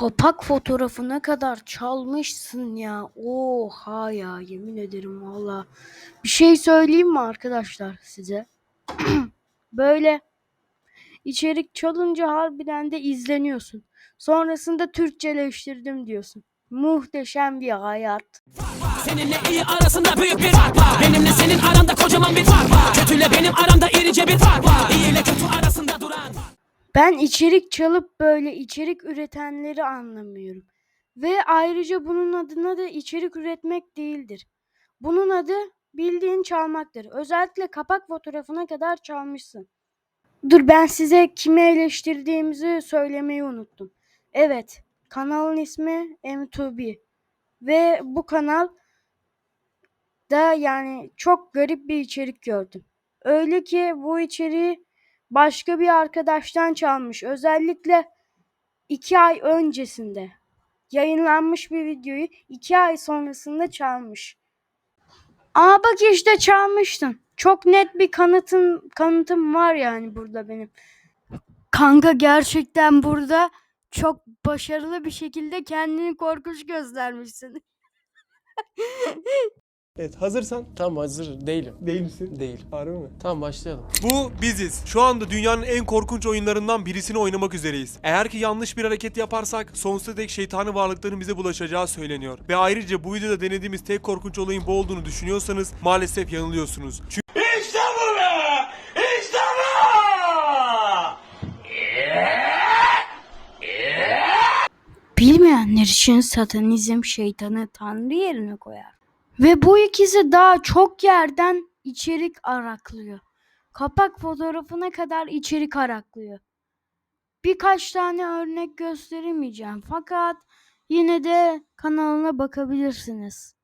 Kapak fotoğrafına kadar çalmışsın ya. Oha ya yemin ederim valla. Bir şey söyleyeyim mi arkadaşlar size? Böyle içerik çalınca harbiden de izleniyorsun. Sonrasında Türkçeleştirdim diyorsun. Muhteşem bir hayat. Seninle iyi arasında büyük bir fark var Benimle senin aranda kocaman bir fark var Ben içerik çalıp böyle içerik üretenleri anlamıyorum. Ve ayrıca bunun adına da içerik üretmek değildir. Bunun adı bildiğin çalmaktır. Özellikle kapak fotoğrafına kadar çalmışsın. Dur ben size kimi eleştirdiğimizi söylemeyi unuttum. Evet, kanalın ismi M2B. Ve bu kanal da yani çok garip bir içerik gördüm. Öyle ki bu içeriği başka bir arkadaştan çalmış. Özellikle iki ay öncesinde yayınlanmış bir videoyu iki ay sonrasında çalmış. Aa bak işte çalmıştın. Çok net bir kanıtım kanıtım var yani burada benim. Kanka gerçekten burada çok başarılı bir şekilde kendini korkunç göstermişsin. Evet hazırsan Tamam hazır değilim. değil misin? Değil. Harbi mi? Tamam başlayalım. Bu biziz. Şu anda dünyanın en korkunç oyunlarından birisini oynamak üzereyiz. Eğer ki yanlış bir hareket yaparsak sonsuza dek şeytani varlıkların bize bulaşacağı söyleniyor. Ve ayrıca bu videoda denediğimiz tek korkunç olayın bu olduğunu düşünüyorsanız maalesef yanılıyorsunuz. Çünkü Bilmeyenler için satanizm şeytanı tanrı yerine koyar. Ve bu ikisi daha çok yerden içerik araklıyor. Kapak fotoğrafına kadar içerik araklıyor. Birkaç tane örnek gösteremeyeceğim fakat yine de kanalına bakabilirsiniz.